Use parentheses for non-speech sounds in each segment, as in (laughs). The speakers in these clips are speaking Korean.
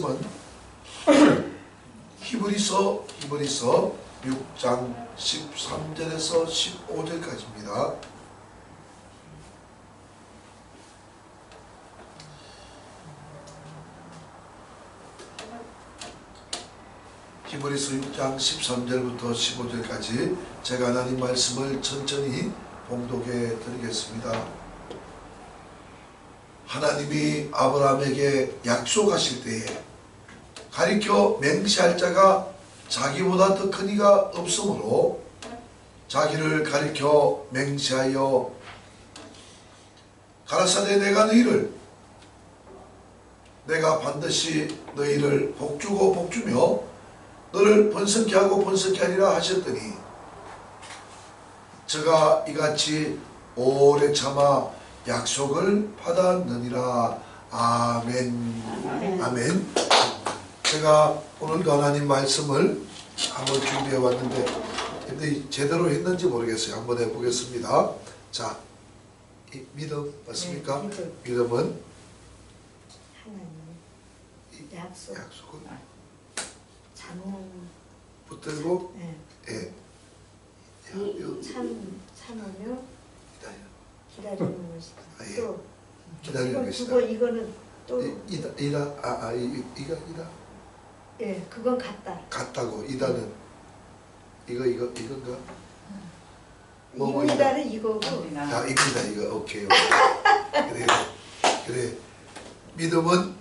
(clears throat) 히브리서 히브리서 6장 13절에서 15절까지입니다. 히브리서 6장 13절부터 15절까지 제가 하나님 말씀을 천천히 봉독해 드리겠습니다. 하나님이 아브라함에게 약속하실 때에 가리켜 맹세할 자가 자기보다 더 큰 이가 없으므로 자기를 가리켜 맹세하여. 가라사대 내가 너희를 내가 반드시 너희를 복주고 복주며 너를 번성케 하고 번성케 하리라 하셨더니 저가 이같이 오래 참아 약속을 받았느니라. 아멘. 아멘 제가 오늘도 하나님 말씀을 한번 준비해 왔는데 근데 제대로 했는지 모르겠어요 한번 해보겠습니다 자이 믿음 맞습니까? 네, 믿음. 믿음은 하나님 이 약속 약속을 잡는 붙들고 예. 예. 참 참으며 기다려. 기다리는 것이 아, 예. 또 기다리는 것이다 이거는 또 이- 이다 이다 아아 이 이가 이다 예, 그건 같다. 같다고 이다는 이거 이거 이건가? 뭐, 뭐 이거는 이거고. 아 이겁니다 이거. 오케이 오케이. 그래 그래. 믿음은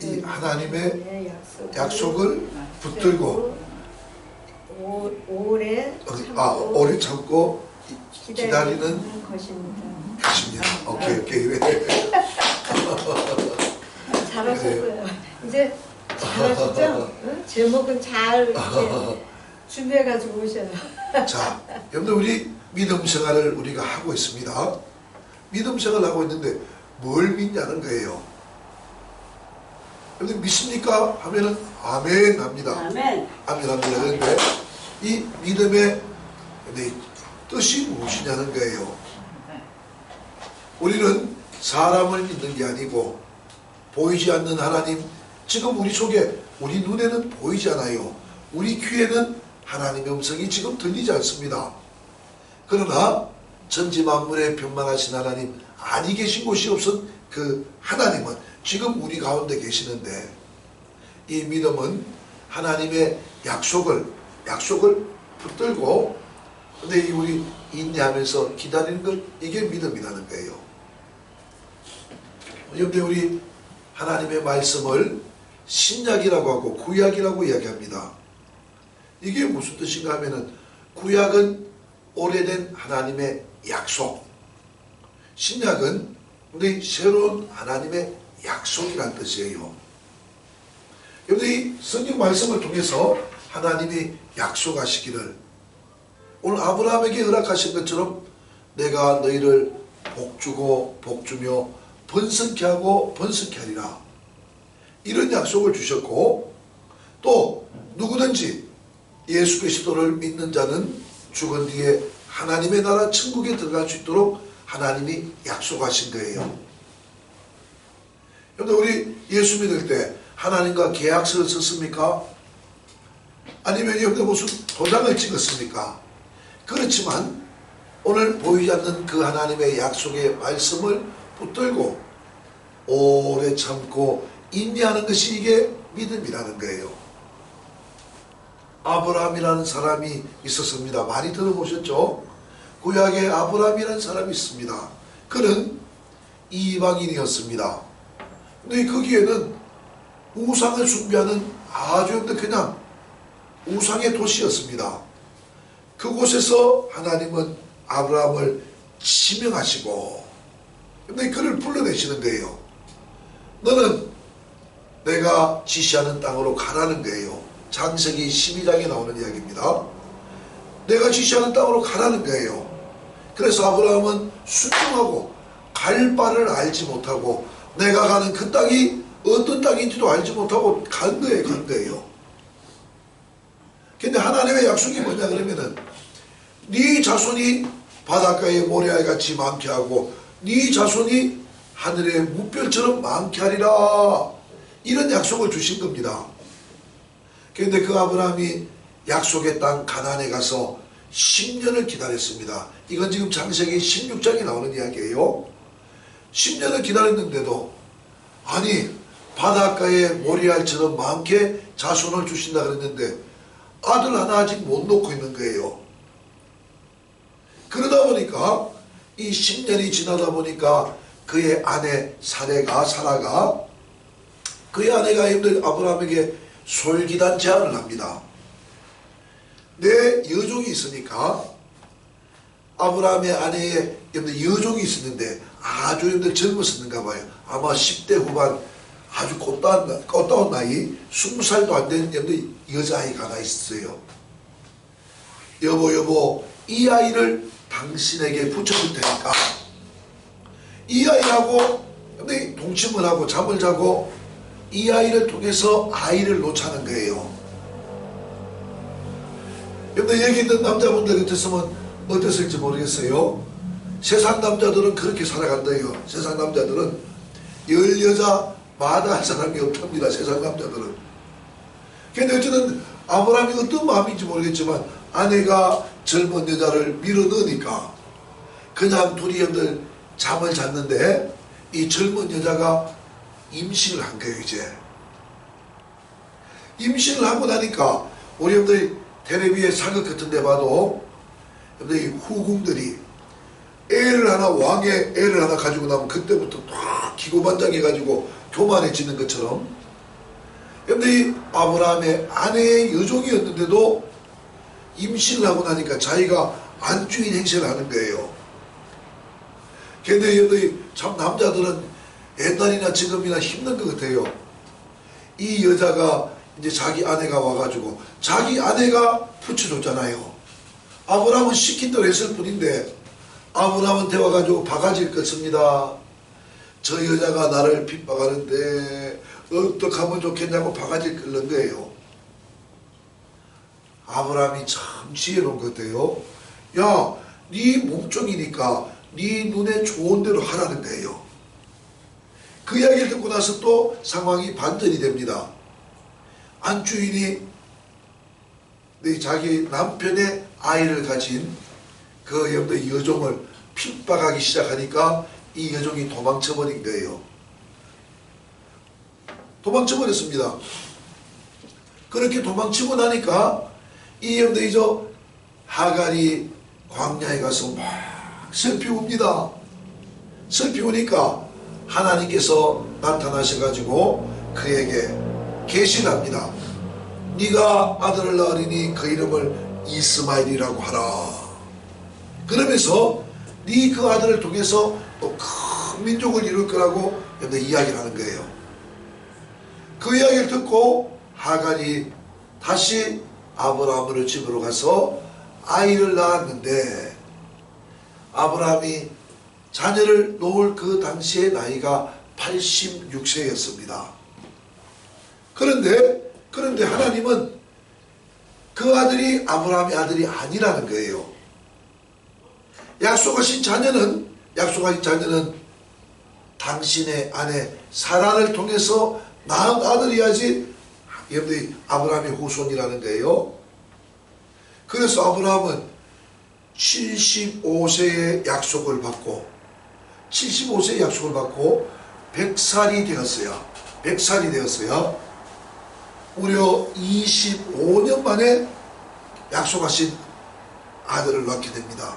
이 하나님의 네, 약속 약속을 붙들고 오, 오래 참고 아 오래 참고 이- 기다리는 기다리는 것입니다. 것입니다. 오케이 오케이. (laughs) 잘하셨어요. 이제 잘하셨죠? (laughs) 응? 제목은 잘 이렇게 (laughs) 준비해가지고 오셔요. (laughs) 자 여러분들 우리 믿음 생활을 우리가 하고 있습니다 믿음 생활을 하고 있는데 뭘 믿냐는 거예요 여러분들 믿습니까? 하면은 아멘 합니다 아멘. 아멘 합니다. 그런데 이 믿음의 네, 뜻이 무엇이냐는 거예요. 우리는 사람을 믿는 게 아니고 보이지 않는 하나님 지금 우리 속에 우리 눈에는 보이지 않아요. 우리 귀에는 하나님의 음성이 지금 들리지 않습니다. 그러나 천지 만물에 변망하신 하나님 아니 계신 곳이 없은 그 하나님은 지금 우리 가운데 계시는데 이 믿음은 하나님의 약속을 약속을 붙들고 근데 이 우리 인내하면서 기다리는 것 이게 믿음이라는 거예요. 여러분들 우리 하나님의 말씀을 신약이라고 하고 구약이라고 이야기합니다. 이게 무슨 뜻인가 하면은 구약은 오래된 하나님의 약속 신약은 우리 새로운 하나님의 약속이란 뜻이에요. 여러분이 성경 말씀을 통해서 하나님이 약속하시기를 오늘 아브라함에게 허락하신 것처럼 내가 너희를 복주고 복주며 번성케 하고 번성케 하리라 이런 약속을 주셨고 또 누구든지 예수 그리스도를 믿는 자는 죽은 뒤에 하나님의 나라 천국에 들어갈 수 있도록 하나님이 약속하신 거예요. 여러분 우리 예수 믿을 때 하나님과 계약서를 썼습니까? 아니면 여러분들 무슨 도장을 찍었습니까? 그렇지만 오늘 보이지 않는 그 하나님의 약속의 말씀을 붙들고 오래 참고 인내하는 것이 이게 믿음이라는 거예요. 아브라함이라는 사람이 있었습니다. 많이 들어보셨죠? 구약에 아브라함이라는 사람이 있습니다. 그는 이방인이었습니다. 근데 거기에는 우상을 숭배하는 아주 그냥 우상의 도시였습니다. 그곳에서 하나님은 아브라함을 지명하시고 근데 그를 불러내시는 거예요. 너는 내가 지시하는 땅으로 가라는 거예요. 장세기 12장에 나오는 이야기입니다. 내가 지시하는 땅으로 가라는 거예요. 그래서 아브라함은 순종하고 갈 바를 알지 못하고 내가 가는 그 땅이 어떤 땅인지도 알지 못하고 간 거예요, 간 거예요. 근데 하나님의 약속이 뭐냐 그러면은 네 자손이 바닷가에 모래알 같이 많게 하고 네 자손이 하늘의 무별처럼 많게 하리라 이런 약속을 주신 겁니다. 그런데 그 아브라함이 약속의 땅 가나안에 가서 10년을 기다렸습니다. 이건 지금 창세기 16장에 나오는 이야기예요. 10년을 기다렸는데도 아니 바닷가에 모리알처럼 많게 자손을 주신다 그랬는데 아들 하나 아직 못 놓고 있는 거예요. 그러다 보니까 이 10년이 지나다 보니까 그의 아내 사례가 사라가 그의 아내가 힘들 아브라함에게 솔기단 제안을 합니다. 내 여종이 있으니까 아브라함의 아내의 여종이 있었는데 아주 여러분들 젊었었는가 봐요. 아마 10대 후반 아주 꽃다운, 나- 꽃다운 나이 20살도 안된 여러분들 여자아이가 하나 있어요. 여보 여보 이 아이를 당신에게 붙여줄 테니까 이 아이하고 동침을 하고 잠을 자고 이 아이를 통해서 아이를 놓자는 거예요. 여러분들 여기 있는 남자분들 같았으면 어땠을지 모르겠어요. 세상 남자들은 그렇게 살아간다요. 세상 남자들은 열 여자 마다할 사람이 없답니다. 세상 남자들은. 근데 어쨌든 아브라함이 어떤 마음인지 모르겠지만 아내가 젊은 여자를 밀어 넣으니까 그냥 둘이 잠을 잤는데 이 젊은 여자가 임신을 한 거예요 이제. 임신을 하고 나니까 우리 형들 텔레비에 사극 같은 데 봐도 형들 이 후궁들이 애를 하나 왕의 애를 하나 가지고 나면 그때부터 막 기고만장해가지고 교만해지는 것처럼 근데 이 아브라함의 아내의 여종이었는데도 임신을 하고 나니까 자기가 안주인 행세를 하는 거예요. 근데 여기 참 남자들은 옛날이나 지금이나 힘든 것 같아요. 이 여자가 이제 자기 아내가 와가지고 자기 아내가 붙여줬잖아요. 아브라함은 시킨 대로 했을 뿐인데 아브라함한테 와가지고 바가지를 껐습니다. 저 여자가 나를 핍박하는데 어떻게 하면 좋겠냐고 바가지를 끓는 거예요. 아브라함이 참 지혜로운 것 같아요. 야, 네 몸종이니까 네 눈에 좋은 대로 하라는 거예요. 그 이야기를 듣고 나서 또 상황이 반전이 됩니다. 안주인이 네 자기 남편의 아이를 가진 그 여종을 핍박하기 시작하니까 이 여종이 도망쳐 버린 거예요. 도망쳐 버렸습니다. 그렇게 도망치고 나니까 이 이제 하갈이 광야에 가서 막 슬피 웁니다. 슬피 우니까 하나님께서 나타나셔가지고 그에게 계시랍니다. 네가 아들을 낳으리니 그 이름을 이스마일이라고 하라. 그러면서 네 그 아들을 통해서 또 큰 민족을 이룰 거라고 이야기를 하는 거예요. 그 이야기를 듣고 하갈이 다시 아브라함을 집으로 가서 아이를 낳았는데 아브라함이 자녀를 놓을 그 당시의 나이가 86세였습니다. 그런데 그런데 하나님은 그 아들이 아브라함의 아들이 아니라는 거예요. 약속하신 자녀는 약속하신 자녀는 당신의 아내 사라를 통해서 낳은 아들이야지 여러분들이 아브라함의 후손이라는 거예요. 그래서 아브라함은 75세의 약속을 받고 75세의 약속을 받고 100살이 되었어요. 100살이 되었어요. 무려 25년 만에 약속하신 아들을 낳게 됩니다.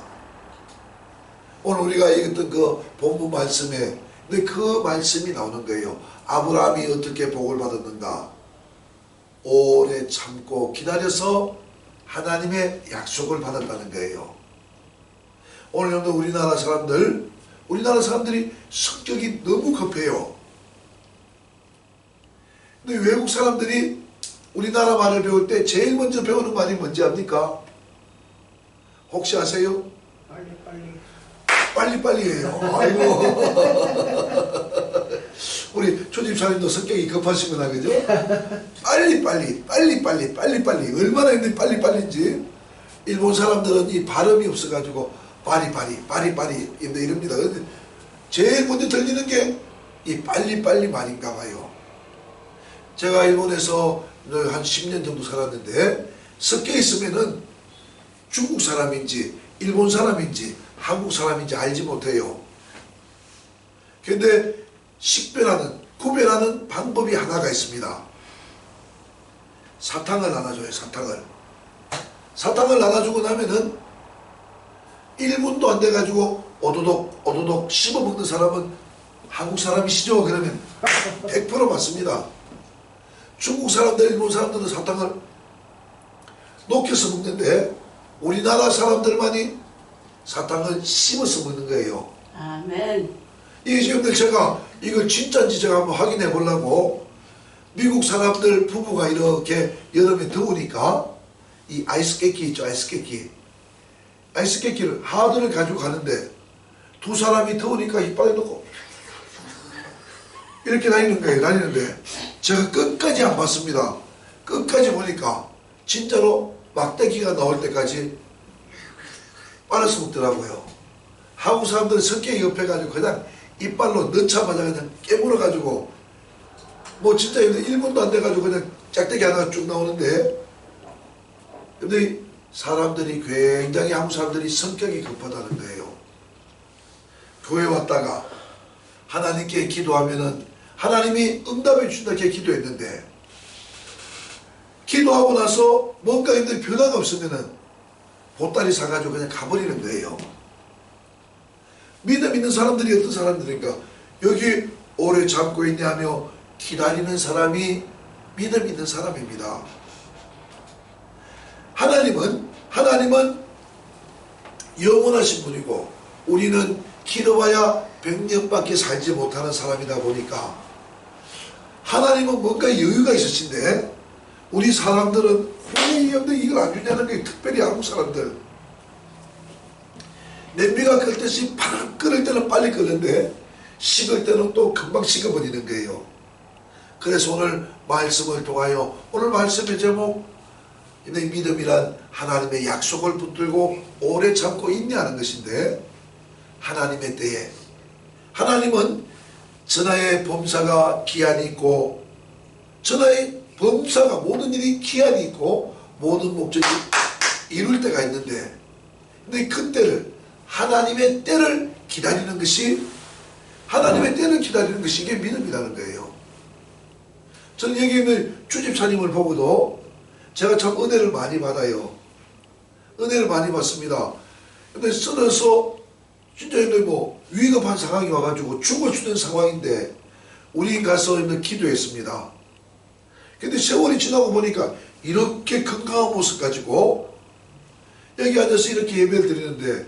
오늘 우리가 읽었던 그 본문 말씀에 근데 그 말씀이 나오는 거예요. 아브라함이 어떻게 복을 받았는가? 오래 참고 기다려서 하나님의 약속을 받았다는 거예요. 오늘 여러분 우리나라 사람들, 우리나라 사람들이 성격이 너무 급해요. 근데 외국 사람들이 우리나라 말을 배울 때 제일 먼저 배우는 말이 뭔지 압니까? 혹시 아세요? 빨리 빨리 빨리빨리해요. 아이고. (laughs) 우리 초집사님도 성격이 급하시구나, 그죠? 빨리빨리, 빨리빨리, 빨리빨리. 얼마나 힘든 빨리빨리인지. 일본 사람들은 이 발음이 없어가지고, 빠리빠리, 빠리빠리, 이럽니다. 제일 먼저 들리는 게 이 빨리빨리 말인가 봐요. 제가 일본에서 한 10년 정도 살았는데 섞여 있으면은 중국 사람인지 일본 사람인지 한국 사람인지 알지 못해요. 근데 식별하는 구별하는 방법이 하나가 있습니다. 사탕을 나눠줘요. 사탕을. 사탕을 나눠주고 나면은 1분도 안 돼가지고 오도독 오도독 씹어먹는 사람은 한국 사람이시죠? 그러면 100% 맞습니다. 중국 사람들, 일본 사람들은 사탕을 녹여서 먹는데 우리나라 사람들만이 사탕을 씹어서 먹는 거예요. 아멘. 이게 지금들 제가 이걸 진짜인지 제가 한번 확인해 보려고 미국 사람들 부부가 이렇게 여름에 더우니까 이 아이스 깨끼 있죠 아이스 깨끼 아이스 깨끼를 하드를 가지고 가는데 두 사람이 더우니까 이빨에 넣고 이렇게 다니는 거예요 다니는데. 제가 끝까지 안 봤습니다. 끝까지 보니까 진짜로 막대기가 나올 때까지 빨아서 먹더라고요. 한국 사람들은 성격이 급해가지고 그냥 이빨로 넣자마자 그냥 깨물어 가지고 뭐 진짜 1분도 안 돼가지고 그냥 짝대기 하나가 쭉 나오는데. 근데 이 사람들이 굉장히 한국 사람들이 성격이 급하다는 거예요. 교회 왔다가 하나님께 기도하면은 하나님이 응답해 주신다 이렇게 기도했는데 기도하고 나서 뭔가 근데 변화가 없으면은 보따리 사가지고 그냥 가버리는 거예요. 믿음 있는 사람들이 어떤 사람들인가? 여기 오래 참고 있냐며 기다리는 사람이 믿음 있는 사람입니다. 하나님은 하나님은 영원하신 분이고 우리는 길어봐야 100년밖에 살지 못하는 사람이다 보니까 하나님은 뭔가 여유가 있으신데 우리 사람들은 왜 이런데 이걸 안 주냐는 게 특별히 한국 사람들 냄비가 끓듯이 팍 끓을 때는 빨리 끓는데 식을 때는 또 금방 식어버리는 거예요. 그래서 오늘 말씀을 통하여 오늘 말씀의 제목 내 믿음이란 하나님의 약속을 붙들고 오래 참고 인내하는 것인데 하나님의 때에 하나님은 전하의 범사가 기한이 있고 전하의 범사가 모든 일이 기한이 있고 모든 목적이 이룰 때가 있는데 근데 그때를 하나님의 때를 기다리는 것이 하나님의 때를 기다리는 것이 이게 믿음이라는 거예요. 저는 여기 있는 주집사님을 보고도 제가 참 은혜를 많이 받아요. 은혜를 많이 받습니다. 근데 쓰러서 진짜 뭐 위급한 상황이 와가지고 죽어주는 상황인데 우리 가서 있는 기도했습니다. 근데 세월이 지나고 보니까 이렇게 건강한 모습 가지고 여기 앉아서 이렇게 예배를 드리는데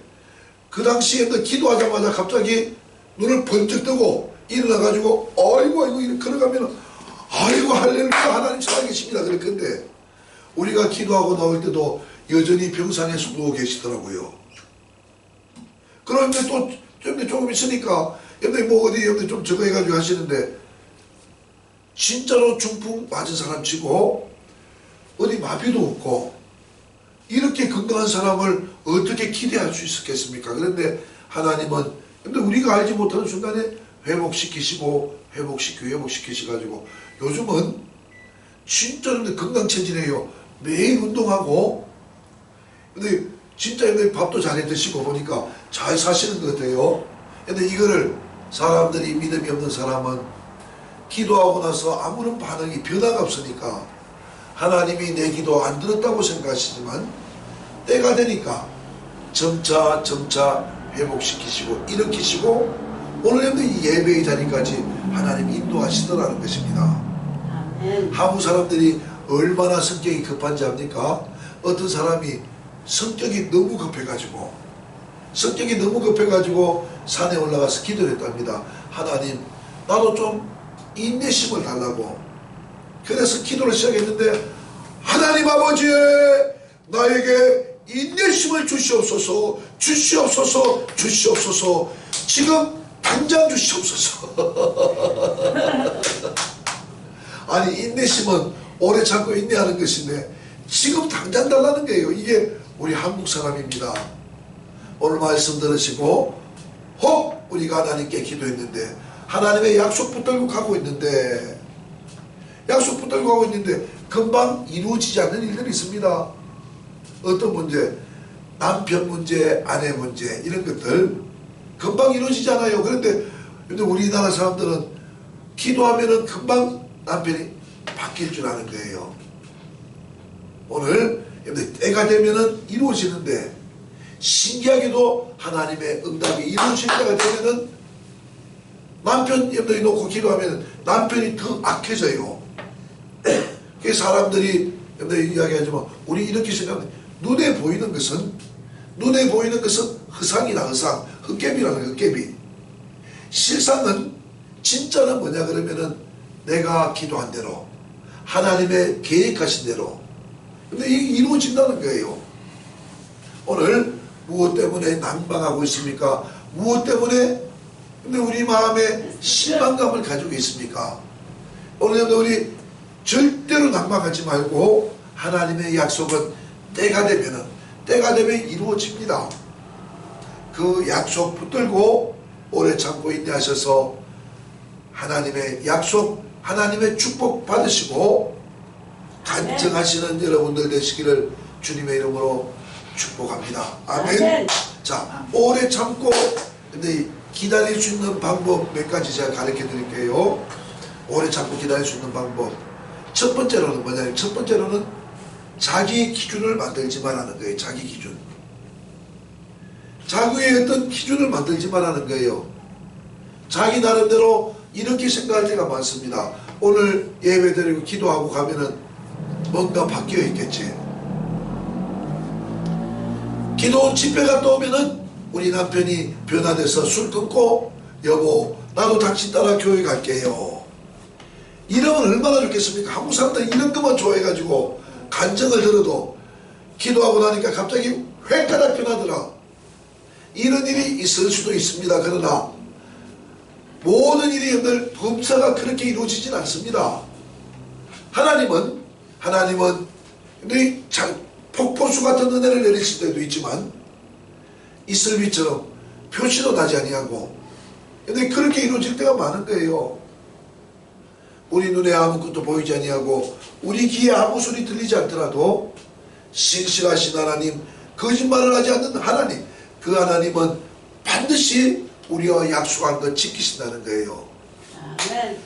그 당시에 는 기도하자마자 갑자기 눈을 번쩍 뜨고 일어나가지고 아이고 아이고 이렇게 걸어가면 아이고 할렐루야 하나님 살아계십니다 그럴 건데 우리가 기도하고 나올 때도 여전히 병상에서 누워 계시더라고요. 그런데 또 좀, 조금 있으니까 근데 뭐 어디 여기 좀 저거 해가지고 하시는데 진짜로 중풍 맞은 사람 치고 어디 마비도 없고 이렇게 건강한 사람을 어떻게 기대할 수 있었겠습니까? 그런데 하나님은 근데 우리가 알지 못하는 순간에 회복시키시고 회복시키고 회복시키셔가지고 요즘은 진짜로 건강 체질이에요. 매일 운동하고 근데 진짜 근데 밥도 잘 드시고 보니까 잘 사시는 것 같아요. 근데 이거를 사람들이 믿음이 없는 사람은 기도하고 나서 아무런 반응이 변화가 없으니까 하나님이 내 기도 안 들었다고 생각하시지만 때가 되니까 점차 점차 회복시키시고 일으키시고 오늘 이 예배의 자리까지 하나님 인도하시더라는 것입니다. 한국 사람들이 얼마나 성격이 급한지 압니까? 어떤 사람이 성격이 너무 급해가지고 성격이 너무 급해가지고 산에 올라가서 기도를 했답니다. 하나님 나도 좀 인내심을 달라고 그래서 기도를 시작했는데 하나님 아버지 나에게 인내심을 주시옵소서 주시옵소서 주시옵소서 지금 당장 주시옵소서 (laughs) 아니 인내심은 오래 참고 인내하는 것인데 지금 당장 달라는 거예요. 이게 우리 한국 사람입니다. 오늘 말씀 들으시고 혹 우리가 하나님께 기도했는데 하나님의 약속 붙들고 가고 있는데 약속 붙들고 가고 있는데 금방 이루어지지 않는 일들이 있습니다. 어떤 문제? 남편 문제, 아내 문제 이런 것들 금방 이루어지잖아요. 그런데 우리나라 사람들은 기도하면은 금방 남편이 바뀔 줄 아는 거예요. 오늘 여러분들 때가 되면은 이루어지는데 신기하게도 하나님의 응답이 이루어질 때가 되면은 남편 여러분들이 놓고 기도하면 남편이 더 악해져요. (clears throat) 그 사람들이 여러분들이 이야기하지만 우리 이렇게 생각하면 눈에 보이는 것은 눈에 보이는 것은 허상이다 허상 헛개비라는 헛개비 실상은 진짜는 뭐냐 그러면은 내가 기도한 대로 하나님의 계획하신 대로. 근데 이게 이루어진다는 거예요. 오늘 무엇 때문에 난방하고 있습니까? 무엇 때문에? 근데 우리 마음에 실망감을 가지고 있습니까? 오늘 우리 절대로 난방하지 말고 하나님의 약속은 때가 되면은 때가 되면 이루어집니다. 그 약속 붙들고 오래 참고 인내하셔서 하나님의 약속, 하나님의 축복 받으시고 간증하시는 여러분들 되시기를 주님의 이름으로 축복합니다. 아멘. 아멘. 자, 오래 참고 근데 기다릴 수 있는 방법 몇 가지 제가 가르쳐 드릴게요. 오래 참고 기다릴 수 있는 방법. 첫 번째로는 뭐냐면 첫 번째로는 자기 기준을 만들지 말라는 거예요. 자기 기준. 자기의 어떤 기준을 만들지 말라는 거예요. 자기 나름대로 이렇게 생각할 때가 많습니다. 오늘 예배 드리고 기도하고 가면은 뭔가 바뀌어 있겠지. 기도 집회가 또 오면은 우리 남편이 변화돼서 술 끊고 여보 나도 당신 따라 교회 갈게요. 이러면 얼마나 좋겠습니까? 한국 사람들 이런 것만 좋아해가지고 간증을 들어도 기도하고 나니까 갑자기 획가닥 변하더라. 이런 일이 있을 수도 있습니다. 그러나 모든 일이 여러분들 범사가 그렇게 이루어지진 않습니다. 하나님은 하나님은 근데 장- 폭포수 같은 은혜를 내리실 때도 있지만 이슬비처럼 표시도 나지 아니하고 근데 그렇게 이루어질 때가 많은 거예요. 우리 눈에 아무것도 보이지 아니하고 우리 귀에 아무 소리 들리지 않더라도 신실하신 하나님 거짓말을 하지 않는 하나님 그 하나님은 반드시 우리와 약속한 것 지키신다는 거예요.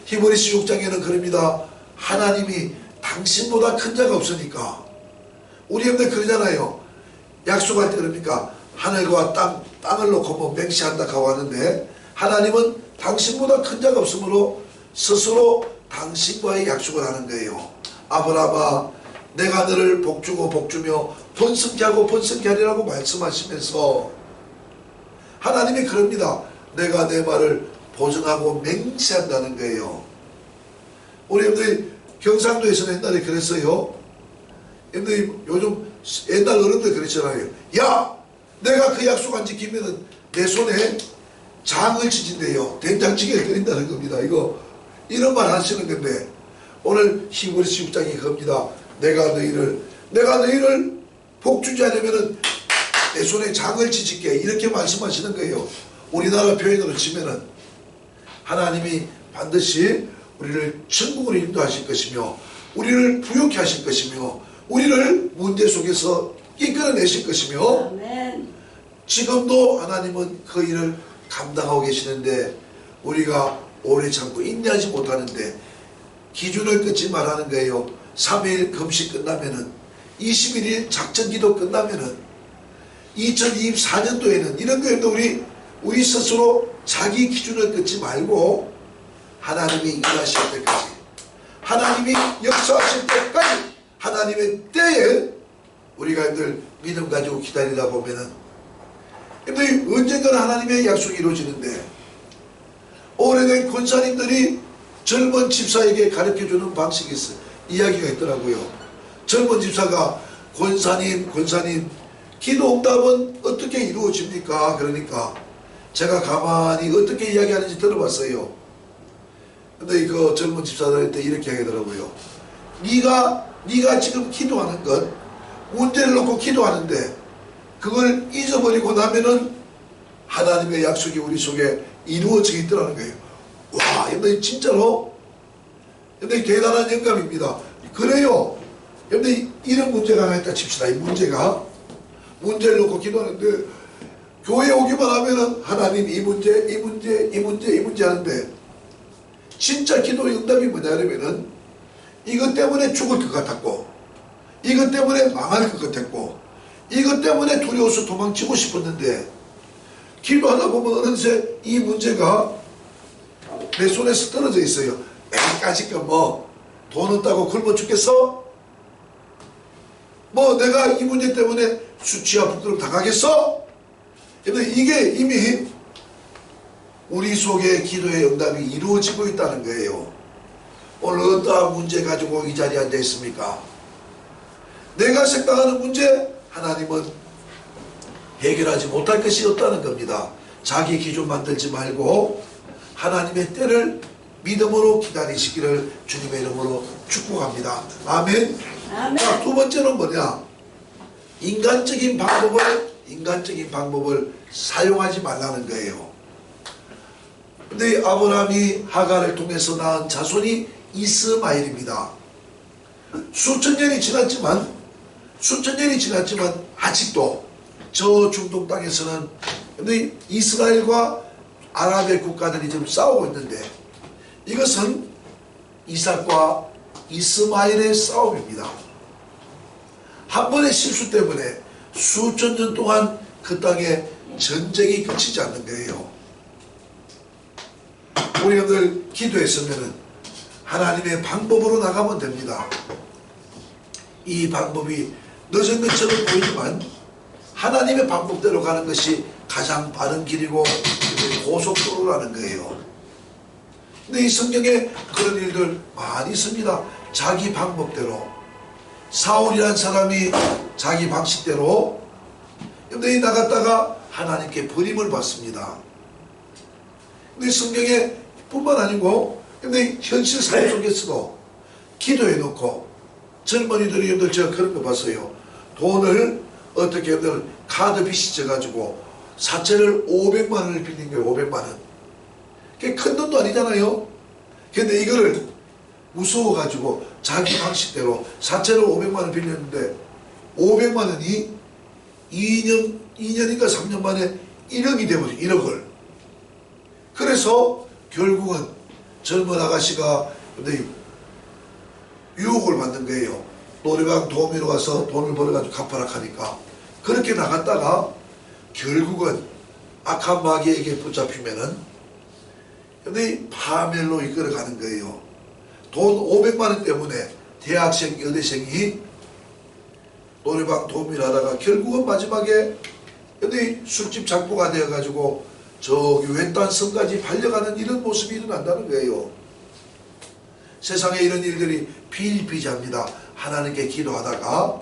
히브리스 6장에는 그럽니다. 하나님이 당신보다 큰 자가 없으니까 우리 형들 그러잖아요. 약속할 때 그럽니까? 하늘과 땅, 땅을 놓고 뭐 맹세한다 하고 하는데 하나님은 당신보다 큰 자가 없으므로 스스로 당신과의 약속을 하는 거예요. 아브라함아 내가 너를 복주고 복주며 번성케 하고 번성케 하리라고 말씀하시면서 하나님이 그럽니다. 내가 내 말을 보증하고 맹세한다는 거예요. 우리 여러분들이 경상도에서는 옛날에 그랬어요. 여러분들이 요즘 옛날 어른들 그랬잖아요. 야! 내가 그 약속 안 지키면 내 손에 장을 치진대요. 된장찌개를 끓인다는 겁니다. 이거 이런 말 하시는 건데 오늘 히브리스 6장이 겁니다. 내가 너희를 내가 너희를 복주지 않으면은 내 손에 장을 치질게 이렇게 말씀하시는 거예요. 우리나라 표현으로 치면은 하나님이 반드시 우리를 천국으로 인도하실 것이며 우리를 부욕케 하실 것이며 우리를 문제 속에서 이끌어내실 것이며. 지금도 하나님은 그 일을 감당하고 계시는데 우리가 오래 참고 인내하지 못하는데 기준을 끊지 말라는 거예요. 3일 금식 끝나면은 21일 작전 기도 끝나면은 2024년도에는 이런 거에도 우리 우리 스스로 자기 기준을 끊지 말고 하나님이 일하실 때까지 하나님이 역사하실 때까지 하나님의 때에 우리가 늘 믿음 가지고 기다리다 보면은 언젠가는 하나님의 약속이 이루어지는데 오래된 권사님들이 젊은 집사에게 가르쳐주는 방식이 있어요. 이야기가 있더라고요. 젊은 집사가 권사님, 권사님, 기도 응답은 어떻게 이루어집니까? 그러니까 제가 가만히 어떻게 이야기하는지 들어봤어요. 근데 그 젊은 집사들한테 이렇게 하더라고요. 네가 네가 지금 기도하는 것 문제를 놓고 기도하는데 그걸 잊어버리고 나면은 하나님의 약속이 우리 속에 이루어지게 있더라는 거예요. 와, 여러분 진짜로 근데 대단한 영감입니다. 그래요. 근데 이런 문제가 하나 있다 칩시다. 이 문제가 문제를 놓고 기도하는데 교회 오기만 하면은 하나님 이 문제, 이 문제, 이 문제, 이 문제 하는데 진짜 기도의 응답이 뭐냐 그러면은 이것 때문에 죽을 것 같았고 이것 때문에 망할 것 같았고 이것 때문에 두려워서 도망치고 싶었는데 기도하다 보면 어느새 이 문제가 내 손에서 떨어져 있어요. 에까짓 거뭐돈 없다고 굶어 죽겠어? 뭐 내가 이 문제 때문에 수치와 부끄럼 당하겠어? 근데 이게 이미 우리 속에 기도의 응답이 이루어지고 있다는 거예요. 오늘 어떠한 문제 가지고 이 자리에 앉아 있습니까? 내가 생각하는 문제 하나님은 해결하지 못할 것이 없다는 겁니다. 자기 기준 만들지 말고 하나님의 때를 믿음으로 기다리시기를 주님의 이름으로 축복합니다. 아멘. 아멘. 자, 두 번째는 뭐냐? 인간적인 방법을 인간적인 방법을 사용하지 말라는 거예요. 근데 아브라함이 하가를 통해서 낳은 자손이 이스마엘입니다. 수천 년이 지났지만 수천 년이 지났지만 아직도 저 중동 땅에서는 근데 이스라엘과 아랍의 국가들이 지금 싸우고 있는데 이것은 이삭과 이스마엘의 싸움입니다. 한 번의 실수 때문에 수천 년 동안 그 땅에 전쟁이 그치지 않는 거예요. 우리 오늘 기도했으면은 하나님의 방법으로 나가면 됩니다. 이 방법이 늦은 것처럼 보이지만 하나님의 방법대로 가는 것이 가장 바른 길이고 고속도로라는 거예요. 근데 이 성경에 그런 일들 많이 있습니다. 자기 방법대로. 사울이란 사람이 자기 방식대로 근데 이 나갔다가 하나님께 버림을 받습니다. 근데 성경에 뿐만 아니고 근데 현실 삶 속에서도 기도해 놓고 젊은이들이 여러분들 제가 그런 거 봤어요. 돈을 어떻게 여러분들 카드 빚이 져가지고 사채를 500만 원을 빌린 거예요. 500만 원. 그게 큰 돈도 아니잖아요. 근데 이거를 무서워가지고 자기 방식대로 사채를 500만 원 빌렸는데 500만 원이 2년, 2년인가 3년 만에 1억이 되버려 1억을. 그래서 결국은 젊은 아가씨가 근데 유혹을 받는 거예요. 노래방 도우미로 가서 돈을 벌어가지고 갚아라 하니까 그렇게 나갔다가 결국은 악한 마귀에게 붙잡히면은 근데 파멸로 이끌어가는 거예요. 돈 500만 원 때문에 대학생 여대생이 노래방 도우미를 하다가 결국은 마지막에 근데 술집 장부가 되어가지고 저기 외딴 섬까지 팔려가는 이런 모습이 일어난다는 거예요. 세상에 이런 일들이 비일비재합니다. 하나님께 기도하다가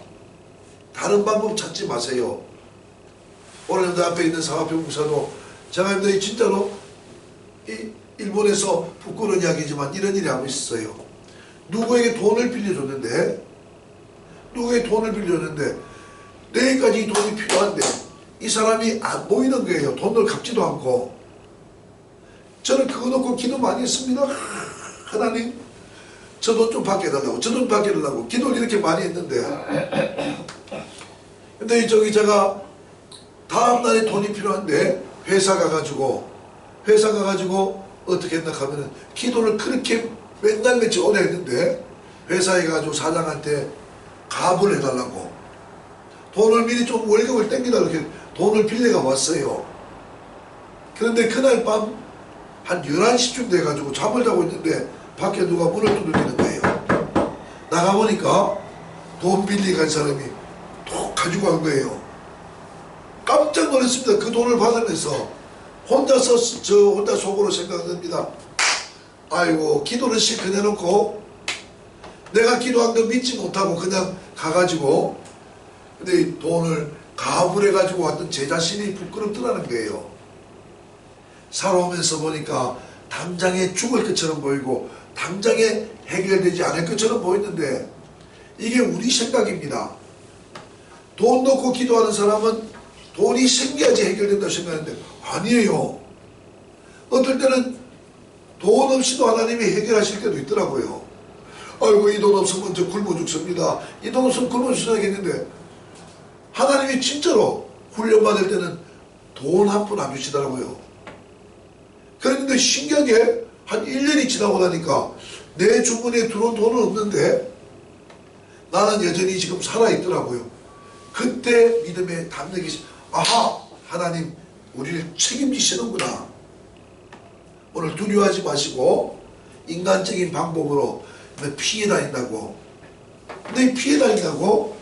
다른 방법 찾지 마세요. 오늘 내 앞에 있는 사과평 목사도 제가 힘들이 진짜로 이 일본에서 부끄러운 이야기지만 이런 일이 한번 있었어요. 누구에게 돈을 빌려줬는데 누구에게 돈을 빌려줬는데 내일까지 이 돈이 필요한데 이 사람이 안 보이는 거예요. 돈을 갚지도 않고 저는 그거 놓고 기도 많이 했습니다. (laughs) 하나님 저 돈 좀 받게 해달라고 저 돈 받게 해달라고 기도를 이렇게 많이 했는데 (laughs) 근데 저기 제가 다음날에 돈이 필요한데 회사 가가지고 회사 가가지고 어떻게 했나 하면은 기도를 그렇게 맨날 며칠 오래 했는데 회사에 가지고 사장한테 갑을 해달라고 돈을 미리 좀 월급을 땡기다 이렇게 돈을 빌려가 왔어요. 그런데 그날 밤 한 11시쯤 돼가지고 잠을 자고 있는데 밖에 누가 문을 두들기는 거예요. 나가보니까 돈 빌리고 간 사람이 톡 가지고 간 거예요. 깜짝 놀랐습니다. 그 돈을 받으면서 혼자서 저 혼자 속으로 생각합니다. 아이고 기도를 해놓고 내가 기도한 거 믿지 못하고 그냥 가가지고 근데 이 돈을 가압을 해가지고 왔던 제 자신이 부끄럽더라는 거예요. 살아오면서 보니까 당장에 죽을 것처럼 보이고 당장에 해결되지 않을 것처럼 보이는데 이게 우리 생각입니다. 돈 놓고 기도하는 사람은 돈이 생겨야지 해결된다고 생각하는데 아니에요. 어떨 때는 돈 없이도 하나님이 해결하실 때도 있더라고요. 아이고 이 돈 없으면 저 굶어 죽습니다. 이 돈 없으면 굶어 죽어야겠는데 하나님이 진짜로 훈련 받을 때는 돈 한 푼 안 주시더라고요. 그런데 신기하게 한 1년이 지나고 나니까 내 주머니에 들어온 돈은 없는데 나는 여전히 지금 살아있더라고요. 그때 믿음의 담력이 있- 아하 하나님 우리를 책임지시는구나. 오늘 두려워하지 마시고 인간적인 방법으로 너 피해 다닌다고. 너 피해 다닌다고?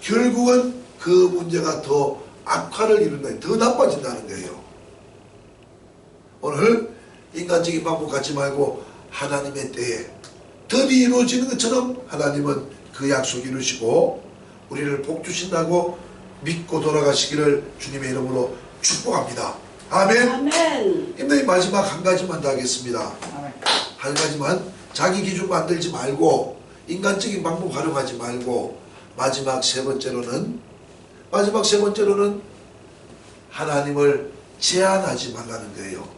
결국은 그 문제가 더 악화를 이룬다. 더 나빠진다는 거예요. 오늘 인간적인 방법 갖지 말고 하나님의 때에 덤이 이루어지는 것처럼 하나님은 그 약속 이루시고 우리를 복 주신다고 믿고 돌아가시기를 주님의 이름으로 축복합니다 아멘 아멘. 힘들이 마지막 한 가지만 더 하겠습니다. 한 가지만 자기 기준 만들지 말고 인간적인 방법 활용하지 말고 마지막 세 번째로는 마지막 세 번째로는 하나님을 제한하지 말라는 거예요.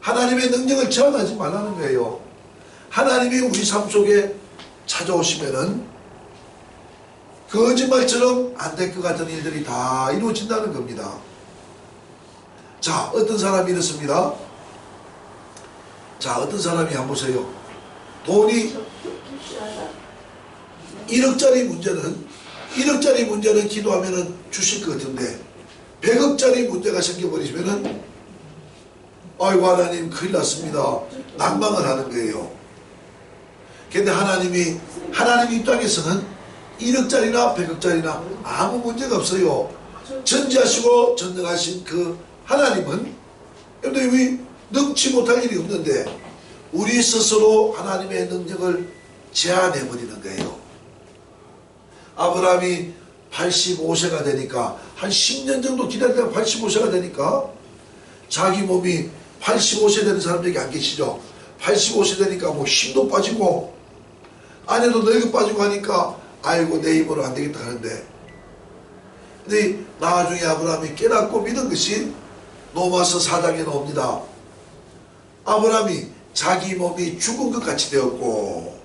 하나님의 능력을 제한하지 말라는 거예요. 하나님이 우리 삶 속에 찾아오시면은 거짓말처럼 안 될 것 같은 일들이 다 이루어진다는 겁니다. 자, 어떤 사람이 이렇습니다. 자, 어떤 사람이 한번 보세요. 돈이 1억짜리 문제는 1억짜리 문제는 기도하면은 주실 것 같은데 100억짜리 문제가 생겨버리시면은 아이고 하나님 큰일 났습니다. 난방을 하는 거예요. 근데 하나님이 하나님 입장에서는 1억짜리나 100억짜리나 아무 문제가 없어요. 전지하시고 전능하신 그 하나님은 왜 능치 못할 일이 없는데 우리 스스로 하나님의 능력을 제한해 버리는 거예요. 아브라함이 85세가 되니까 한 10년 정도 기다리다가 85세가 되니까 자기 몸이 85세 되는 사람들이 안 계시죠. 85세 되니까 뭐 힘도 빠지고 아내도 늙어 빠지고 하니까 아이고 내 힘으로 안 되겠다 하는데 근데 나중에 아브라함이 깨닫고 믿은 것이 로마서 4장에 나옵니다. 아브라함이 자기 몸이 죽은 것 같이 되었고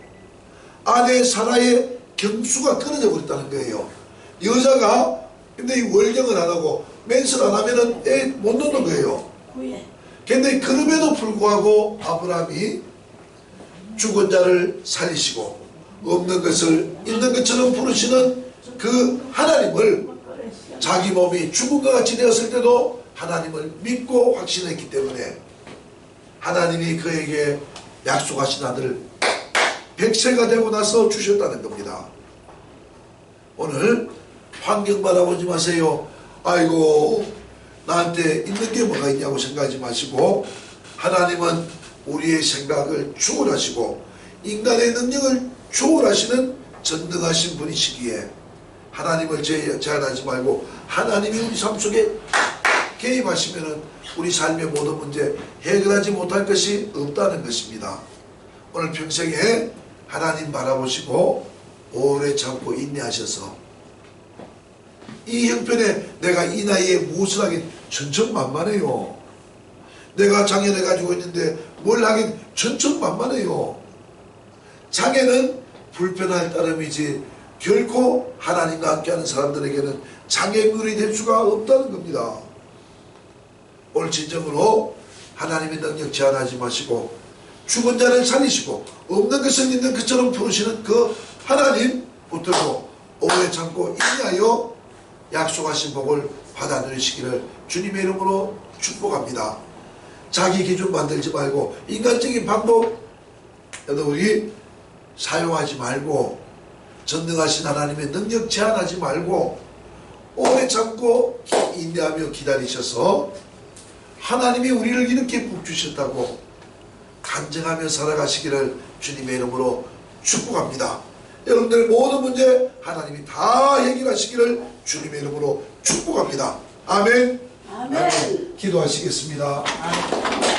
아내 사라의 경수가 끊어져 버렸다는 거예요. 여자가 근데 이 월경을 안 하고 맨스를 안 하면은 애못 놓는 거예요. 후에. 근데 그럼에도 불구하고 아브라함이 죽은 자를 살리시고 없는 것을 있는 것처럼 부르시는 그 하나님을 자기 몸이 죽은 것 같이 되었을 때도 하나님을 믿고 확신했기 때문에 하나님이 그에게 약속하신 아들을 백세가 되고 나서 주셨다는 겁니다. 오늘 환경 바라보지 마세요. 아이고 나한테 있는 게 뭐가 있냐고 생각하지 마시고 하나님은 우리의 생각을 초월하시고 인간의 능력을 초월하시는 전능하신 분이시기에 하나님을 제- 제한하지 말고 하나님이 우리 삶 속에 개입하시면은 우리 삶의 모든 문제 해결하지 못할 것이 없다는 것입니다. 오늘 평생에 하나님 바라보시고 오래 참고 인내하셔서 이 형편에 내가 이 나이에 무엇을 하긴 천천만만해요. 내가 장애를 가지고 있는데 뭘 하긴 천천만만해요. 장애는 불편할 따름이지 결코 하나님과 함께하는 사람들에게는 장애물이 될 수가 없다는 겁니다. 오늘 진정으로 하나님의 능력 제한하지 마시고 죽은 자를 살리시고 없는 것을 있는 것처럼 부르시는 그 하나님 붙들고 오래 참고 인하여 약속하신 복을 받아 누리시기를 주님의 이름으로 축복합니다. 자기 기준 만들지 말고 인간적인 방법 여러분 우리 사용하지 말고 전능하신 하나님의 능력 제한하지 말고 오래 참고 인내하며 기다리셔서 하나님이 우리를 이렇게 복 주셨다고 간증하며 살아가시기를 주님의 이름으로 축복합니다. 여러분들 모든 문제 하나님이 다 해결하시기를 주님의 이름으로 축복합니다. 아멘. 아멘. 기도하시겠습니다. 아멘.